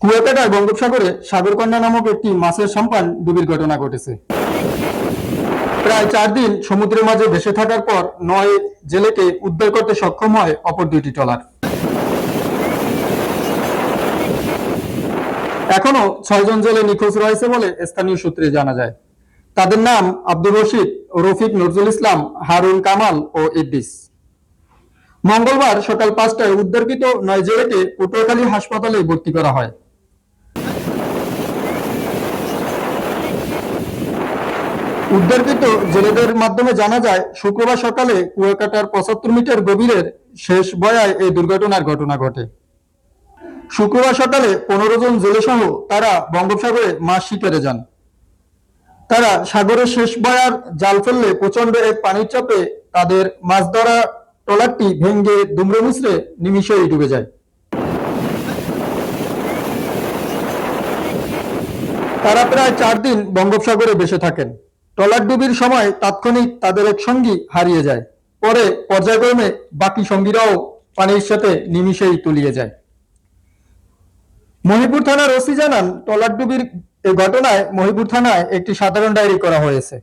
কুয়াকাটায় বঙ্গোপসাগরে সাগরকন্যা নামক একটি মাছের সম্পান ডুবির ঘটনা ঘটেছে। প্রায় চার দিন সমুদ্রের মাঝে ভেসে থাকার পর নয় জেলেকে উদ্ধার করতে সক্ষম হয় অপর দুইটি ট্রলার। এখনও ছয়জন জেলে নিখোঁজ রয়েছে বলে স্থানীয় সূত্রে জানা যায়। তাদের নাম আব্দুর রশিদ, রফিক নজরুল ইসলাম, হারুন কামাল ও ইদ্রিস। মঙ্গলবার সকাল পাঁচটায় উদ্ধারকৃত নয় জেলেকে পটুয়াখালী হাসপাতালে ভর্তি করা হয়। উদ্ধারকৃত জেলেদের মাধ্যমে জানা যায়, শুক্রবার সকালে কুয়াকাটার পঁচাত্তর মিটার গভীরের শেষ বয়ায় এই দুর্ঘটনার ঘটনা ঘটে। শুক্রবার সকালে পনেরো জন জেলে সহ তারা বঙ্গোপসাগরে মাছ শিকারে যান। তারা সাগরের শেষ বয়ার জাল ফেললে প্রচণ্ড এক পানির চাপে তাদের মাছ ধরা ট্রলারটি ভেঙ্গে দুমড়ে মুচড়ে নিমিশেই ডুবে যায়। তারা প্রায় চার দিন বঙ্গোপসাগরে বেসে থাকেন। ট্রলার ডুবির সময় তাৎক্ষণিক তাদের এক সঙ্গী হারিয়ে যায়। পরে পর্যায়ক্রমে বাকি সঙ্গীরাও পানির সাথে নিমিশেই তুলিয়ে যায়। মহিপুর থানার ওসি জানান, ট্রলার ডুবির এই ঘটনায় মহিপুর থানায় একটি সাধারণ ডায়েরি করা হয়েছে।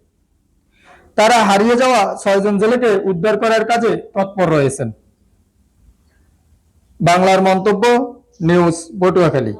তারা হারিয়ে যাওয়া ছয়জন জেলেকে উদ্ধার করার কাজে তৎপর রয়েছেন। বাংলার মন্তব্য, নিউজ পটুয়াখালী